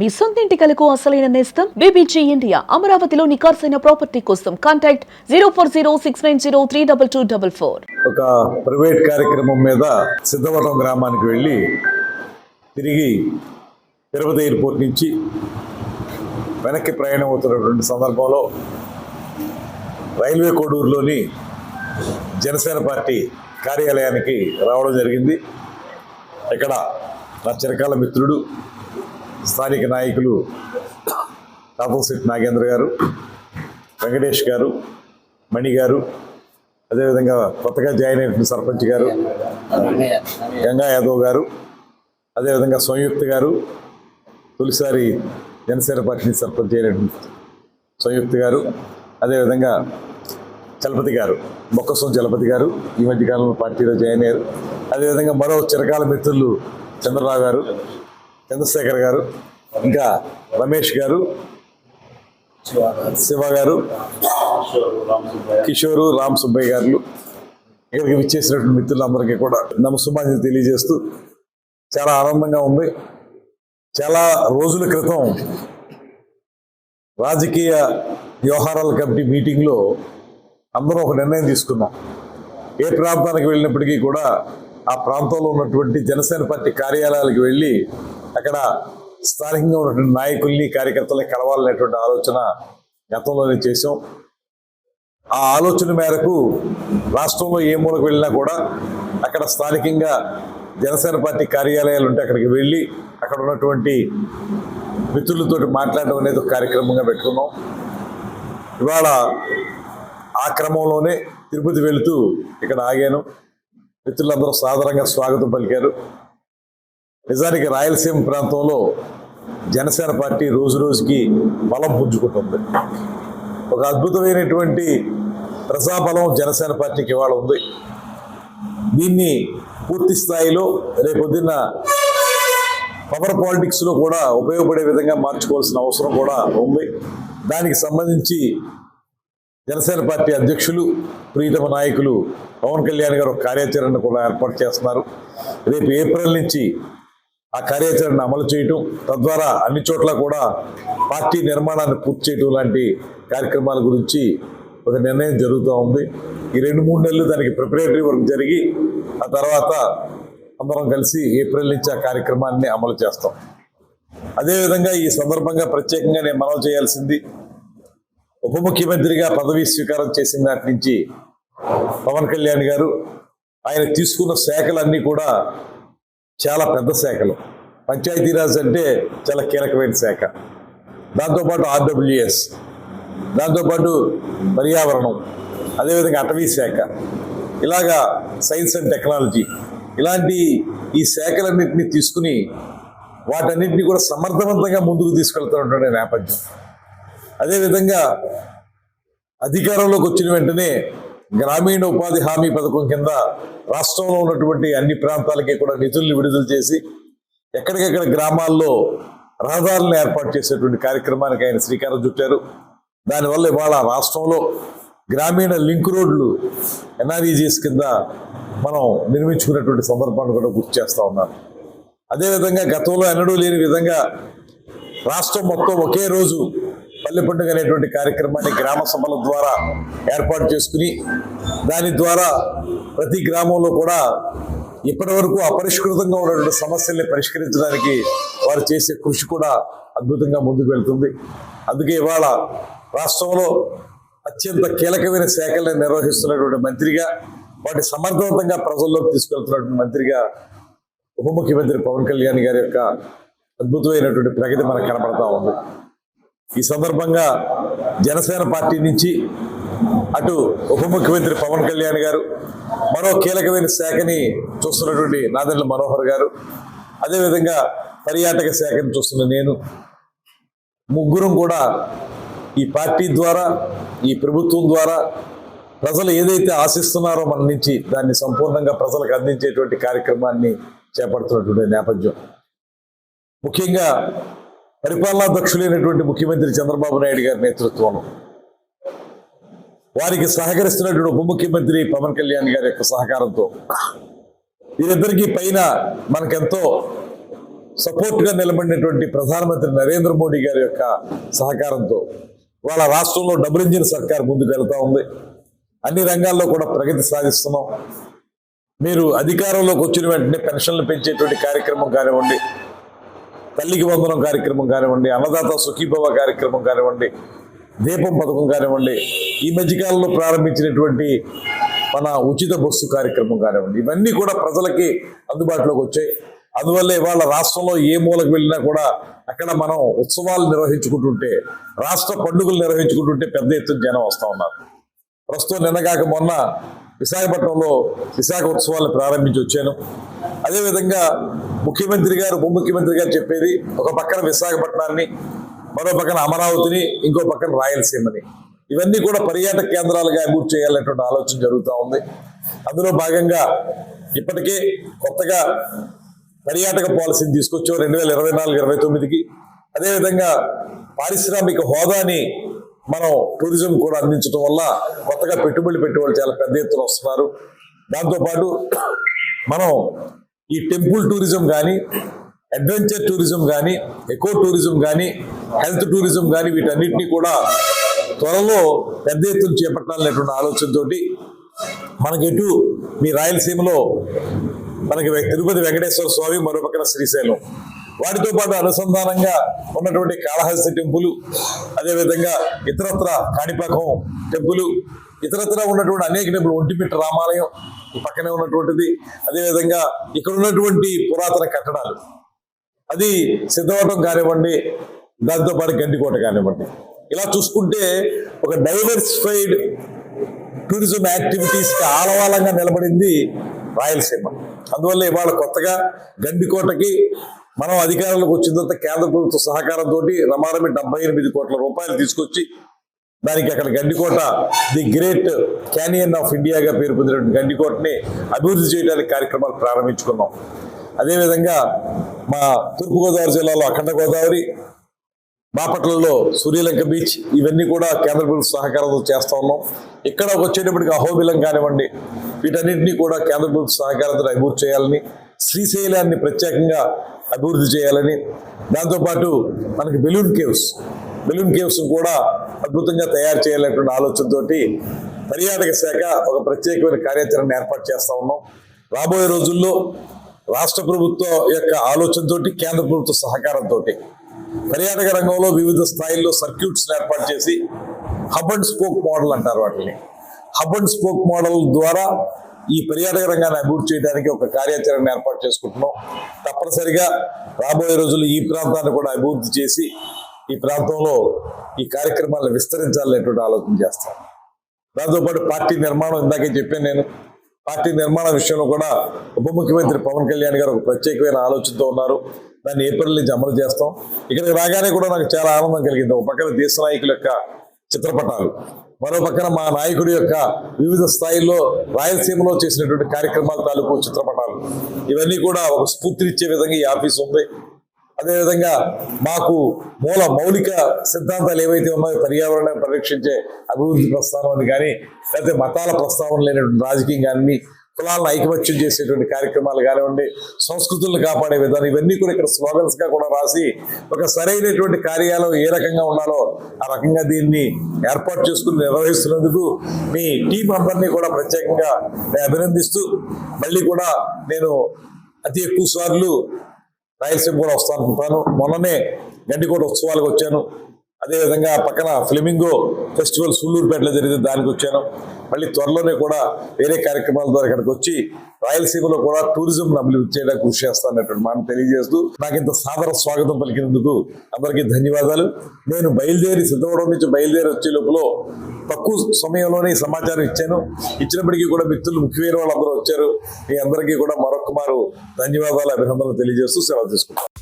మీ సొంతింటి కలకు అసలైన నేస్తం? బీబీజీ ఇండియా అమరావతిలో నికార్సైన ప్రాపర్టీ కోసం contact zero four zero six nine zero three double two double four. ఒక ప్రైవేట్ కార్యక్రమం మీద సిద్ధవటం గ్రామానికి వెళ్ళి తిరిగి తిరుపతి ఎయిర్పోర్ట్ నుంచి వెనక్కి ప్రయాణం అవుతున్నటువంటి సందర్భంలో రైల్వే కోడూరులోని జనసేన పార్టీ కార్యాలయానికి రావడం జరిగింది. ఇక్కడ నా చిరకాల మిత్రుడు స్థానిక నాయకులు తాపల్శెట్టి నాగేంద్ర గారు వెంకటేష్ గారు మణి గారు అదేవిధంగా కొత్తగా జాయిన్ అయిన సర్పంచ్ గారు గంగా యాదవ్ గారు అదేవిధంగా సంయుక్త గారు తొలిసారి జనసేన పార్టీని సర్పంచ్ అయినటువంటి సంయుక్త గారు అదేవిధంగా చలపతి గారు మొక్కసం చలపతి గారు ఈ మధ్య కాలంలో పార్టీలో జాయిన్ అయ్యారు. అదేవిధంగా మరో చిరకాల మిత్రులు చంద్రరావు గారు చంద్రశేఖర్ గారు ఇంకా రమేష్ గారు శివ గారు కిషోరు రామ్ సుబ్బయ్య గారు ఇక్కడికి విచ్చేసినటువంటి మిత్రులందరికీ కూడా నమస్సుమాన్ని తెలియజేస్తూ చాలా ఆనందంగా ఉంది. చాలా రోజుల క్రితం రాజకీయ వ్యవహారాల కమిటీ మీటింగ్లో అందరం ఒక నిర్ణయం తీసుకున్నాం. ఏ ప్రాంతానికి వెళ్ళినప్పటికీ కూడా ఆ ప్రాంతంలో ఉన్నటువంటి జనసేన పార్టీ కార్యాలయాలకు వెళ్ళి అక్కడ స్థానికంగా ఉన్నటువంటి నాయకుల్ని కార్యకర్తల్ని కలవాలనేటువంటి ఆలోచన గతంలోనే చేశాం. ఆ ఆలోచన మేరకు రాష్ట్రంలో ఏ మూలకు వెళ్ళినా కూడా అక్కడ స్థానికంగా జనసేన పార్టీ కార్యాలయాలు ఉంటే అక్కడికి వెళ్ళి అక్కడ ఉన్నటువంటి మిత్రులతో మాట్లాడడం అనేది ఒక కార్యక్రమంగా పెట్టుకున్నాం. ఇవాళ ఆ క్రమంలోనే తిరుపతి వెళుతూ ఇక్కడ ఆగాను. మిత్రులందరూ సాధారణంగా స్వాగతం పలికారు. నిజానికి రాయలసీమ ప్రాంతంలో జనసేన పార్టీ రోజు రోజుకి బలం పుంజుకుంటుంది. ఒక అద్భుతమైనటువంటి ప్రజాబలం జనసేన పార్టీకి ఇవాళ ఉంది. దీన్ని పూర్తి స్థాయిలో రేపొద్దున్న పవర్ పాలిటిక్స్లో కూడా ఉపయోగపడే విధంగా మార్చుకోవాల్సిన అవసరం కూడా ఉంది. దానికి సంబంధించి జనసేన పార్టీ అధ్యక్షులు ప్రీతమ నాయకులు పవన్ కళ్యాణ్ గారు ఒక కార్యాచరణ కూడా ఏర్పాటు చేస్తున్నారు. రేపు ఏప్రిల్ నుంచి ఆ కార్యాచరణ అమలు చేయటం తద్వారా అన్ని చోట్ల కూడా పార్టీ నిర్మాణాన్ని పూర్తి చేయటం లాంటి కార్యక్రమాల గురించి ఒక నిర్ణయం జరుగుతూ ఉంది. ఈ రెండు మూడు నెలలు దానికి ప్రిపరేటరీ వర్క్ జరిగి ఆ తర్వాత అందరం కలిసి ఏప్రిల్ నుంచి ఆ కార్యక్రమాన్ని అమలు చేస్తాం. అదేవిధంగా ఈ సందర్భంగా ప్రత్యేకంగా నేను మనవి చేయాల్సింది ఉప ముఖ్యమంత్రిగా పదవి స్వీకారం చేసిన నాటి నుంచి పవన్ కళ్యాణ్ గారు ఆయన తీసుకున్న శాఖలన్నీ కూడా చాలా పెద్ద శాఖలు. పంచాయతీరాజ్ అంటే చాలా కీలకమైన శాఖ. దాంతోపాటు ఆర్డబ్ల్యూఎస్ దాంతోపాటు పర్యావరణం అదేవిధంగా అటవీ శాఖ ఇలాగా సైన్స్ అండ్ టెక్నాలజీ ఇలాంటి ఈ శాఖలన్నింటినీ తీసుకుని వాటన్నింటినీ కూడా సమర్థవంతంగా ముందుకు తీసుకెళ్తున్నటువంటి నేపథ్యం. అదేవిధంగా అధికారంలోకి వచ్చిన వెంటనే గ్రామీణ ఉపాధి హామీ పథకం కింద రాష్ట్రంలో ఉన్నటువంటి అన్ని ప్రాంతాలకి కూడా నిధుల్ని విడుదల చేసి ఎక్కడికెక్కడ గ్రామాల్లో రహదారులను ఏర్పాటు చేసేటువంటి కార్యక్రమానికి ఆయన శ్రీకారం చుట్టారు. దానివల్ల ఇవాళ రాష్ట్రంలో గ్రామీణ లింక్ రోడ్లు ఎన్ఆర్ఈజీఎస్ కింద మనం నిర్మించుకున్నటువంటి సందర్భాన్ని కూడా గుర్తు చేస్తూ ఉన్నాను. అదేవిధంగా గతంలో ఎన్నడూ లేని విధంగా రాష్ట్రం మొత్తం ఒకే రోజు పల్లె పండుగ అనేటువంటి కార్యక్రమాన్ని గ్రామ సభల ద్వారా ఏర్పాటు చేసుకుని దాని ద్వారా ప్రతి గ్రామంలో కూడా ఇప్పటి వరకు అపరిష్కృతంగా ఉన్నటువంటి సమస్యల్ని పరిష్కరించడానికి వారు చేసే కృషి కూడా అద్భుతంగా ముందుకు వెళ్తుంది. అందుకే ఇవాళ రాష్ట్రంలో అత్యంత కీలకమైన శాఖలను నిర్వహిస్తున్నటువంటి మంత్రిగా వాటి సమర్థవంతంగా ప్రజల్లోకి తీసుకెళ్తున్నటువంటి మంత్రిగా ఉప ముఖ్యమంత్రి పవన్ కళ్యాణ్ గారి యొక్క అద్భుతమైనటువంటి ప్రగతి మనకు కనపడతా ఉంది. ఈ సందర్భంగా జనసేన పార్టీ నుంచి అటు ఉప ముఖ్యమంత్రి పవన్ కళ్యాణ్ గారు మరో కీలకమైన శాఖని చూస్తున్నటువంటి నాదెండ్ల మనోహర్ గారు అదేవిధంగా పర్యాటక శాఖని చూస్తున్న నేను ముగ్గురం కూడా ఈ పార్టీ ద్వారా ఈ ప్రభుత్వం ద్వారా ప్రజలు ఏదైతే ఆశిస్తున్నారో మన నుంచి దాన్ని సంపూర్ణంగా ప్రజలకు అందించేటువంటి కార్యక్రమాన్ని చేపడుతున్నటువంటి నేపథ్యం. ముఖ్యంగా పరిపాలనా దక్షులైనటువంటి ముఖ్యమంత్రి చంద్రబాబు నాయుడు గారి నేతృత్వంలో వారికి సహకరిస్తున్నటువంటి ఉప ముఖ్యమంత్రి పవన్ కళ్యాణ్ గారి యొక్క సహకారంతో వీరిద్దరికీ పైన మనకెంతో సపోర్ట్గా నిలబడినటువంటి ప్రధానమంత్రి నరేంద్ర మోడీ గారి యొక్క సహకారంతో వాళ్ళ రాష్ట్రంలో డబుల్ ఇంజిన్ సర్కార్ ముందుకు వెళ్తా ఉంది. అన్ని రంగాల్లో కూడా ప్రగతి సాధిస్తున్నాం. మీరు అధికారంలోకి వచ్చిన వెంటనే పెన్షన్లు పెంచేటువంటి కార్యక్రమం కానివ్వండి తల్లికి వందనం కార్యక్రమం కానివ్వండి అన్నదాత సుఖీభవ కార్యక్రమం కానివ్వండి దీపం పథకం కానివ్వండి ఈ మధ్యకాలంలో ప్రారంభించినటువంటి మన ఉచిత బస్సు కార్యక్రమం కానివ్వండి ఇవన్నీ కూడా ప్రజలకి అందుబాటులోకి వచ్చాయి. అందువల్ల ఇవాళ రాష్ట్రంలో ఏ మూలకు వెళ్ళినా కూడా అక్కడ మనం ఉత్సవాలు నిర్వహించుకుంటుంటే రాష్ట్ర పండుగలు నిర్వహించుకుంటుంటే పెద్ద ఎత్తున జనం వస్తూ ఉన్నారు. ప్రస్తుతం నిన్నగాక మొన్న విశాఖపట్నంలో విశాఖ ఉత్సవాలను ప్రారంభించి వచ్చాను. అదేవిధంగా ముఖ్యమంత్రి గారు ఉప ముఖ్యమంత్రి గారు చెప్పేది ఒక పక్కన విశాఖపట్నాన్ని మరో పక్కన అమరావతిని ఇంకో పక్కన రాయలసీమని. ఇవన్నీ కూడా పర్యాటక కేంద్రాలుగా అభివృద్ధి చేయాలనేటువంటి ఆలోచన జరుగుతూ ఉంది. అందులో భాగంగా ఇప్పటికే కొత్తగా పర్యాటక పాలసీని తీసుకొచ్చాం రెండు వేల ఇరవై నాలుగు ఇరవై తొమ్మిదికి. అదేవిధంగా పారిశ్రామిక హోదాని మనం టూరిజం కూడా అందించడం వల్ల కొత్తగా పెట్టుబడి పెట్టేవాళ్ళు చాలా పెద్ద ఎత్తున వస్తున్నారు. దాంతోపాటు మనం ఈ టెంపుల్ టూరిజం కానీ అడ్వెంచర్ టూరిజం కానీ ఎకో టూరిజం కానీ హెల్త్ టూరిజం కానీ వీటన్నిటిని కూడా త్వరలో పెద్ద ఎత్తున చేపట్టాలనేటువంటి ఆలోచనతోటి మనకి ఎటు మీ రాయలసీమలో మనకి తిరుపతి వెంకటేశ్వర స్వామి మరో పక్కన శ్రీశైలం. వాటితో పాటు అనుసంధానంగా ఉన్నటువంటి కాళహస్తి టెంపుల్ అదేవిధంగా ఇతరత్ర కాణిపాకం టెంపుల్ ఇతరత్ర ఉన్నటువంటి అనేక టెంపుల్ ఒంటిమిట్ట రామాలయం పక్కనే ఉన్నటువంటిది అదేవిధంగా ఇక్కడ ఉన్నటువంటి పురాతన కట్టడాలు. అది సిద్ధవటం కానివ్వండి దాంతోపాటు గండికోట కానివ్వండి. ఇలా చూసుకుంటే ఒక డైవర్సిఫైడ్ టూరిజం యాక్టివిటీస్కి ఆలవాలంగా నిలబడింది రాయలసీమ. అందువల్ల ఇవాళ కొత్తగా గండికోటకి మనం అధికారంలోకి వచ్చిన తర్వాత కేంద్ర ప్రభుత్వ సహకారంతో రమారమి డెబ్బై ఎనిమిది కోట్ల రూపాయలు తీసుకొచ్చి దానికి అక్కడ Gandikota the great canyon of ఇండియాగా పేరు పొందినటువంటి గండికోటని అభివృద్ధి చేయడానికి కార్యక్రమాలు ప్రారంభించుకున్నాం. అదేవిధంగా మా తూర్పుగోదావరి జిల్లాలో అఖండ గోదావరి బాపట్లలో సూర్యలంక బీచ్ ఇవన్నీ కూడా కేంద్ర ప్రభుత్వ సహకారంతో చేస్తూ ఉన్నాం. ఇక్కడ వచ్చేటప్పటికి అహోబిలం కానివ్వండి వీటన్నింటినీ కూడా కేంద్ర ప్రభుత్వ సహకారంతో అభివృద్ధి చేయాలని శ్రీశైలాన్ని ప్రత్యేకంగా అభివృద్ధి చేయాలని దాంతోపాటు మనకి బెలూన్ కేవ్స్ బెలూన్ కేవ్స్ కూడా అద్భుతంగా తయారు చేయాలనేటువంటి ఆలోచనతోటి పర్యాటక శాఖ ఒక ప్రత్యేకమైన కార్యాచరణ ఏర్పాటు చేస్తా ఉన్నాం. రాబోయే రోజుల్లో రాష్ట్ర ప్రభుత్వం యొక్క ఆలోచనతోటి కేంద్ర ప్రభుత్వ సహకారంతో పర్యాటక రంగంలో వివిధ స్థాయిల్లో సర్క్యూట్స్ ఏర్పాటు చేసి హబ్ అండ్ స్పోక్ మోడల్ అంటారు వాటిని. హబ్ అండ్ స్పోక్ మోడల్ ద్వారా ఈ పర్యాటక రంగాన్ని అభివృద్ధి చేయడానికి ఒక కార్యాచరణ ఏర్పాటు చేసుకుంటున్నాం. తప్పనిసరిగా రాబోయే రోజుల్లో ఈ ప్రాంతాన్ని కూడా అభివృద్ధి చేసి ఈ ప్రాంతంలో ఈ కార్యక్రమాలను విస్తరించాలనేటువంటి ఆలోచన చేస్తాం దాంతోపాటు పార్టీ నిర్మాణం ఇందాకే చెప్పాను నేను. పార్టీ నిర్మాణ విషయంలో కూడా ఉప ముఖ్యమంత్రి పవన్ కళ్యాణ్ గారు ఒక ప్రత్యేకమైన ఆలోచనతో ఉన్నారు. దాన్ని ఏప్రిల్ నుంచి అమలు చేస్తాం. ఇక్కడికి రాగానే కూడా నాకు చాలా ఆనందం కలిగింది. ఒక పక్కన దేశ నాయకుల యొక్క చిత్రపటాలు మరో పక్కన మా నాయకుడి యొక్క వివిధ స్థాయిల్లో రాయలసీమలో చేసినటువంటి కార్యక్రమాల తాలూకు చిత్రపటాలు. ఇవన్నీ కూడా ఒక స్ఫూర్తినిచ్చే విధంగా ఈ ఆఫీస్ ఉంది. అదేవిధంగా మాకు మూల మౌలిక సిద్ధాంతాలు ఏవైతే ఉన్నాయో పర్యావరణాన్ని పరిరక్షించే అభివృద్ధి ప్రస్థానం కానీ లేకపోతే మతాల ప్రస్తావన లేనటువంటి రాజకీయం కానీ కులాలను ఐకమత్యం చేసేటువంటి కార్యక్రమాలు కానివ్వండి సంస్కృతులను కాపాడే విధానం ఇవన్నీ కూడా ఇక్కడ స్లోగన్స్గా కూడా రాసి ఒక సరైనటువంటి కార్యాలయం ఏ రకంగా ఉండాలో ఆ రకంగా దీన్ని ఏర్పాటు చేసుకుని నిర్వహిస్తున్నందుకు మీ టీం అందరినీ కూడా ప్రత్యేకంగా నేను అభినందిస్తూ మళ్ళీ కూడా నేను అతి ఎక్కువ సార్లు రాయలసీమ కూడా వస్తాను అనుకుంటాను. మొన్ననే గండికోట ఉత్సవాలకు వచ్చాను. అదేవిధంగా పక్కన ఫ్లెమింగో ఫెస్టివల్ సూళ్ళూరుపేటలో జరిగింది దానికి వచ్చాను. మళ్ళీ త్వరలోనే కూడా వేరే కార్యక్రమాల ద్వారా ఇక్కడికి వచ్చి రాయలసీమలో కూడా టూరిజం అభివృద్ధి చేయడానికి కృషి చేస్తానటువంటి మాట తెలియజేస్తూ నాకు ఇంత సాదర స్వాగతం పలికినందుకు అందరికీ ధన్యవాదాలు. నేను బయలుదేరి సిద్ధవడం నుంచి బయలుదేరి వచ్చే లోపల తక్కువ సమయంలోనే ఈ సమాచారం ఇచ్చాను. ఇచ్చినప్పటికీ కూడా మిత్రులు ముఖ్యమైన వాళ్ళందరూ వచ్చారు. మీ అందరికీ కూడా మరొక మారు ధన్యవాదాలు అభినందనలు తెలియజేస్తూ సెలవు తీసుకుంటాను